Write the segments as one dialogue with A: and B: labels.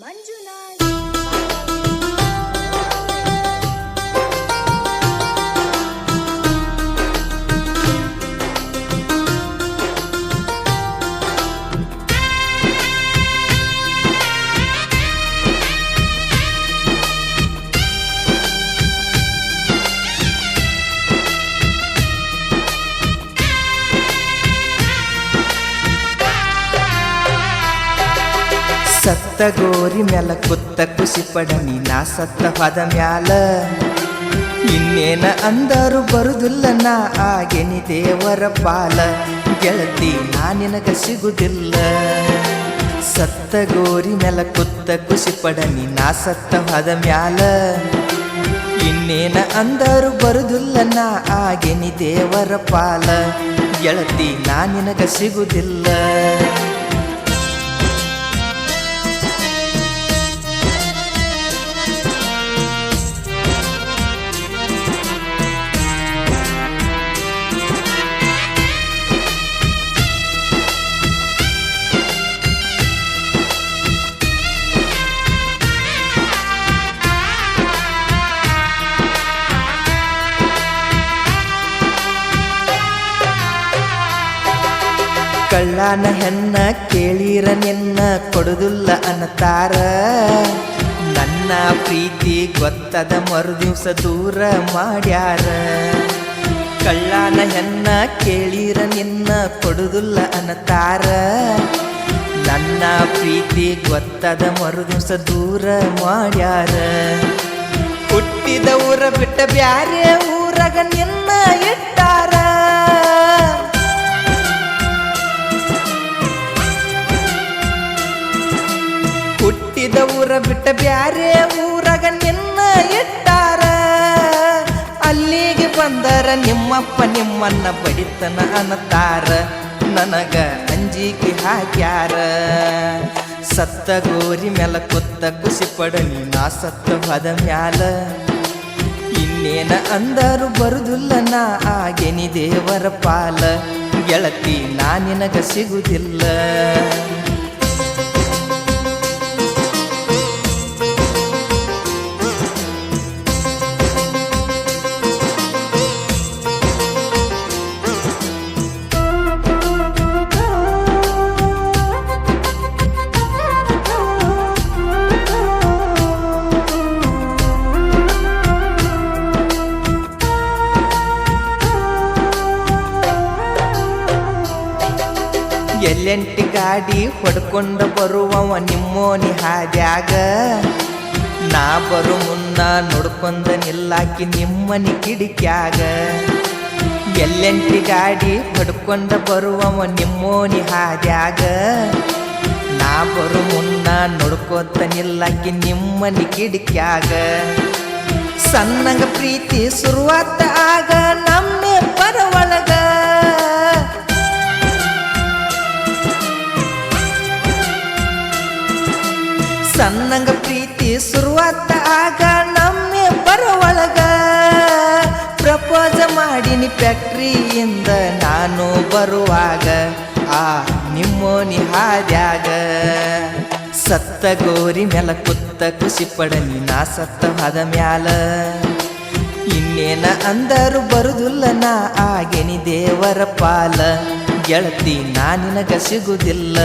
A: ಮಂಜುನಾಥ್
B: ಸತ್ತ ಗೋರಿ ಮ್ಯಾಲ ಕುತ್ತ ಖುಷಿ ಪಡನಿ ನಾ ಸತ್ತ ಪದ ಮ್ಯಾಲ. ಇನ್ನೇನ ಅಂದರು ಬರುದಿಲ್ಲ ನಾ ಆಗೇನಿ ದೇವರ ಪಾಲ. ಗೆಳತಿ, ನಾ ನಿನಗ ಸಿಗುದಿಲ್ಲ. ಸತ್ತ ಗೋರಿ ಮ್ಯಾಲ ಕುತ್ತ ಖುಷಿ ಪಡನಿ ನಾ ಸತ್ತ ಪದ ಮ್ಯಾಲ. ಇನ್ನೇನ ಅಂದರು ಬರುದಿಲ್ಲ ನಾ ಆಗೇನಿ ದೇವರ ಪಾಲ. ಗೆಳತಿ, ನಾ ನಿನಗ ಸಿಗುದಿಲ್ಲ. ಕಳ್ಳನ ಹೆಣ್ಣ ಕೇಳಿರ ನಿನ್ನ ಕೊಡುದಿಲ್ಲ ಅನ್ನತಾರ. ನನ್ನ ಪ್ರೀತಿ ಗೊತ್ತದ ಮರುದಿವ್ಸ ದೂರ ಮಾಡ್ಯಾರ. ಕಳ್ಳಾನ ಹೆಣ್ಣ ಕೇಳಿರ ನಿನ್ನ ಕೊಡುದಿಲ್ಲ ಅನ್ನತಾರ. ನನ್ನ ಪ್ರೀತಿ ಗೊತ್ತದ ಮರುದಿವ್ಸ ದೂರ ಮಾಡ್ಯಾರ. ಹುಟ್ಟಿದ ಊರ ಬಿಟ್ಟ ಬ್ಯಾರೆ ಊರಾಗ ನಿನ್ನ ಹುಟ್ಟಿದ ಊರ ಬಿಟ್ಟ ಬ್ಯಾರೆ ಊರಾಗ ನಿನ್ನ ಇಟ್ಟಾರ ಅಲ್ಲಿಗೆ ಬಂದರ ನಿಮ್ಮಪ್ಪ ನಿಮ್ಮನ್ನ ಬಡಿತನ ಅನ್ನತಾರ. ನನಗ ಅಂಜಿಕೆ ಹಾಕ್ಯಾರ. ಸತ್ತ ಗೋರಿ ಮ್ಯಾಲ ಕೊತ್ತ ಖುಷಿ ಪಡನಿ ನಾ ಸತ್ತ ಹದ ಮ್ಯಾಲ. ಇನ್ನೇನ ಅಂದರು ಬರುದಿಲ್ಲ ನಾ ಆಗೇನಿ ದೇವರ ಪಾಲ. ಗೆಳತಿ ನಾ ನಿನಗ ಸಿಗುದಿಲ್ಲ. ಎಲ್ಲೆಂಟಿ ಗಾಡಿ ಹೊಡ್ಕೊಂಡ ಬರುವವ ನಿಮ್ಮೋನಿ ಹಾದ್ಯಾಗ? ನಾ ಬರು ಮುನ್ನ ನೋಡ್ಕೊಂಡ ನಿಲ್ಲಾಕಿ ನಿಮ್ಮನಿ ಕಿಡಿಕ್ಯಾಗ. ಎಲ್ಲೆಂಟಿ ಗಾಡಿ ಹೊಡ್ಕೊಂಡ ಬರುವವ ನಿಮ್ಮೋನಿ ಹಾದ್ಯಾಗ? ನಾ ಬರು ಮುನ್ನ ನೋಡ್ಕೋತ ನಿಲ್ಲಾಕಿ ನಿಮ್ಮನಿ ಕಿಡಿಕ್ಯಾಗ. ಸಣ್ಣಗ ಪ್ರೀತಿ ಶುರುವಾತ ಆಗ ಫ್ಯಾಕ್ಟ್ರಿಯಿಂದ ನಾನು ಬರುವಾಗ, ಆ ನಿಮ್ಮೋನಿ ಹಾದ್ಯಾಗ ಸತ್ತ ಗೋರಿ ಮ್ಯಾಲ ಕುತ್ತ ಖುಷಿ ಪಡನಿ ನಾ ಸತ್ತ ಹದ ಮ್ಯಾಲ. ಇನ್ನೇನ ಅಂದರು ಬರುದಿಲ್ಲ ನಾ ಆಗೇನಿ ದೇವರ ಪಾಲ, ಗೆಳತಿ ನಾ ನಿನಗ ಸಿಗುದಿಲ್ಲ.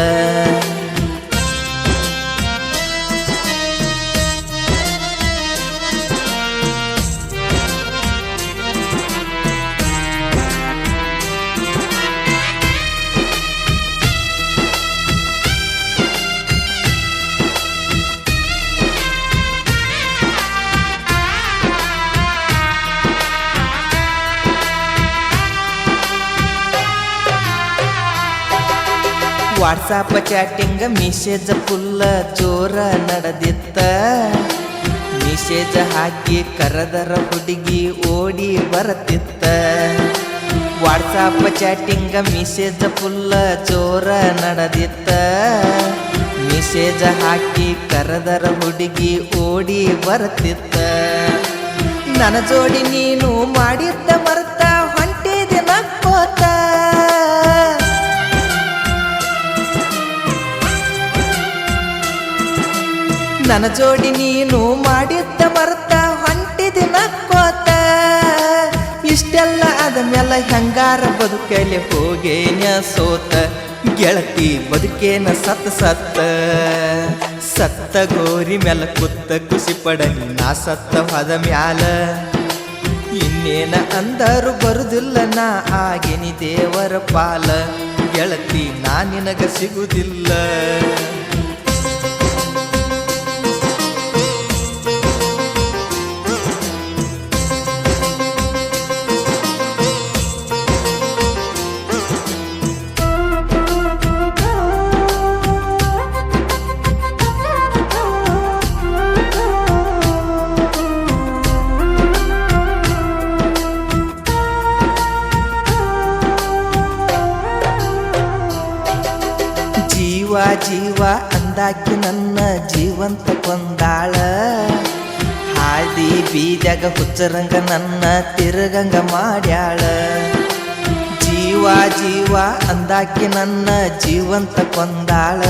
B: ವಾಟ್ಸಾಪ್ ಚಾಟಿಂಗ್ ಮೆಸೇಜ್ ಫುಲ್ಲ ಜೋರ ನಡೆದಿತ್ತ. ಮೆಸೇಜ್ ಹಾಕಿ ಕರದರ ಹುಡುಗಿ ಓಡಿ ಬರತಿತ್ತ ವಾಟ್ಸಾಪ್ ಚಾಟಿಂಗ್ ಮೆಸೇಜ್ ಫುಲ್ಲ ಜೋರ ನಡೆದಿತ್ತ. ಮೆಸೇಜ್ ಹಾಕಿ ಕರದರ ಹುಡುಗಿ ಓಡಿ ಬರತಿತ್ತ ನನ್ನ ಜೋಡಿ ನೀನು ಮಾಡಿದ್ದ ಮರ್ತ ನನ್ನ ಜೋಡಿ ನೀನು ಮಾಡಿದ್ದ ಮರ್ತ ಹೊಂಟಿದಿನ ಕೋತ ಇಷ್ಟೆಲ್ಲ ಅದ ಮೇಲೆ ಹೆಂಗಾರ ಬದುಕಲಿ ಹೋಗೇನ ಸೋತ. ಗೆಳತಿ ಬದುಕೇನ ಸತ್ತ ಸತ್ತ. ಸತ್ತ ಗೋರಿ ಮ್ಯಾಲ ಕುತ್ತ ಖುಷಿ ಪಡಲಿ, ನಾ ಸತ್ತ ಹೋದ ಮ್ಯಾಲ. ಇನ್ನೇನ ಅಂದರು ಬರುದಿಲ್ಲ, ನಾ ಆಗಿನಿ ದೇವರ ಪಾಲ. ಗೆಳತಿ, ನಾ ನಿನಗ ಸಿಗುದಿಲ್ಲ. ಜೀವ ಅಂದಾಕಿ ನನ್ನ ಜೀವಂತ ಕೊಂದಾಳ. ಹಾದಿ ಬೀಜಾಗ ಹುಚ್ಚರಂಗ ನನ್ನ ತಿರುಗಂಗ ಮಾಡ್ಯಾಳ. ಜೀವ ಜೀವ ಅಂದಾಕಿ ನನ್ನ ಜೀವಂತ ಕೊಂದಾಳ.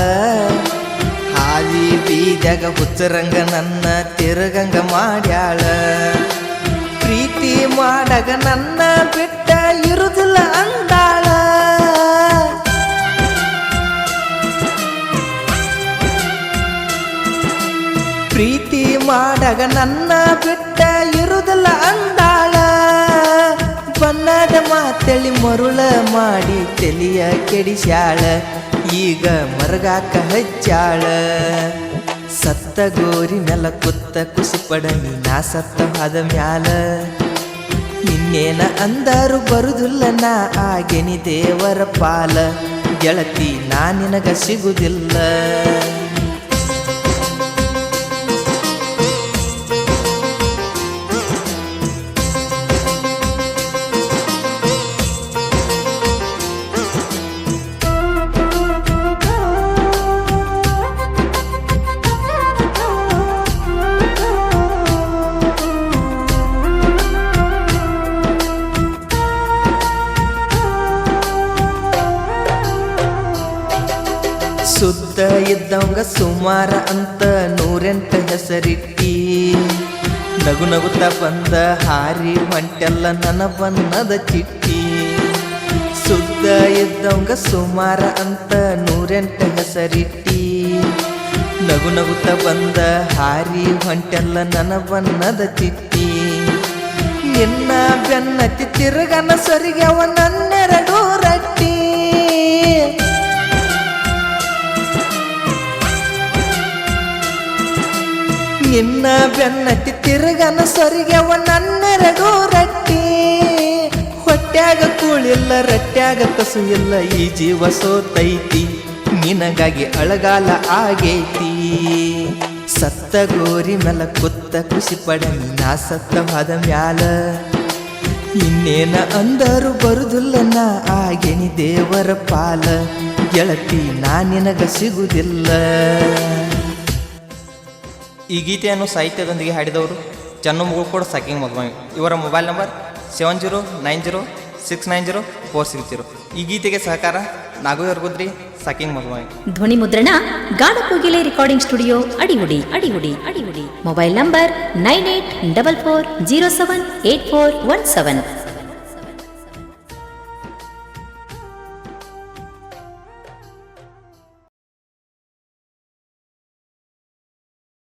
B: ಹಾದಿ ಬೀಜಾಗ ಹುಚ್ಚರಂಗ ನನ್ನ ತಿರುಗಂಗ ಮಾಡ್ಯಾಳ. ಪ್ರೀತಿ ಮಾಡಗ ನನ್ನ ಬಿಟ್ಟ ಇರುದಿಲ್ಲ. ಪ್ರೀತಿ ಮಾಡಗ ನನ್ನ ಬಿಟ್ಟ ಇರುವುದಿಲ್ಲ ಅಂದಾಳ. ಬಣ್ಣದ ಮಾತಳಿ ಮರುಳ ಮಾಡಿ ತೆಲಿಯ ಕೆಡಿಸ್ಯಾಳ. ಈಗ ಮರಗಾಕ ಹಚ್ಚಾಳ ಸತ್ತ ಗೋರಿ ನೆಲ ಕುತ್ತ ಪಡನಿ ನಾ ಸತ್ತ ಆದ ಮ್ಯಾಲ. ಇನ್ನೇನ ಅಂದರು ಬರುದಿಲ್ಲ ನಾ ಆಗೇನಿ ದೇವರ ಪಾಲ. ಗೆಳತಿ ನಾ ನಿನಗ ಸಿಗುದಿಲ್ಲ. ಇದ್ದವಂಗ ಸುಮಾರ ಅಂತ ನೂರೆಂಟ ಹೆಸರಿಟ್ಟಿ. ನಗು ನಗುತ್ತ ಬಂದ ಹಾರಿ ಹೊಂಟೆಲ್ಲ ನನ್ನ ಬನ್ನದ ಚಿಟ್ಟಿ. ಸುದ್ದ ಇದ್ದವಂಗ ಸುಮಾರ ಅಂತ ನೂರೆಂಟ ಹೆಸರಿಟ್ಟಿ. ನಗು ನಗುತ್ತ ಬಂದ ಹಾರಿ ಹೊಂಟೆಲ್ಲ ನನ್ನ ಬನ್ನದ ಚಿಟ್ಟಿ. ಎನ್ನ ಬೆನ್ನ ತಿರುಗನ ಸರಿಗವ ನನ್ನೆರಡು ಬೆನ್ನಟ್ಟಿ ತಿರುಗನ ಸರಿಗೆವ ನನ್ನೆರಡು ರಟ್ಟಿ. ಹೊಟ್ಯಾಗ ಕೂಳಿಲ್ಲ, ರಟ್ಯಾಗ ಕಸು ಇಲ್ಲ ಈ ಜೀವ ಸೋತೈತಿ. ನಿನಗಾಗಿ ಅಳಗಾಲ ಆಗೈತಿ. ಸತ್ತ ಗೋರಿ ಮೆಲ ಕುತ್ತ ಖುಷಿ ಪಡ ನಾ ಸತ್ತವಾದ ಮ್ಯಾಲ. ಇನ್ನೇನ ಅಂದರು ಬರುದಿಲ್ಲ ನಾ ಆಗೇನಿ ದೇವರ ಪಾಲ. ಗೆಳತಿ, ನಾ ನಿನಗ ಸಿಗುದಿಲ್ಲ. ಈ ಗೀತೆಯನ್ನು ಸಾಹಿತ್ಯದೊಂದಿಗೆ ಹಾಡಿದವರು ಮುಗುಳ್ಕೋಡ್ ಸಾಕಿಂಗ್ ಮಧುಮಾಯಿ ಇವರ mobile number seven zero nine zero six nine zero four six zero. ಈ ಗೀತೆಗೆ ಸಹಕಾರ ನಾಗವೇರ್ ಗುದ್ರಿ ಸಾಕಿಂಗ್ ಮದುವೆ
A: ಧ್ವನಿ ಮುದ್ರಣ Ganakogile recording studio Adigudi Adigudi Adigudi. Mobile number nine eight double four zero seven eight four one seven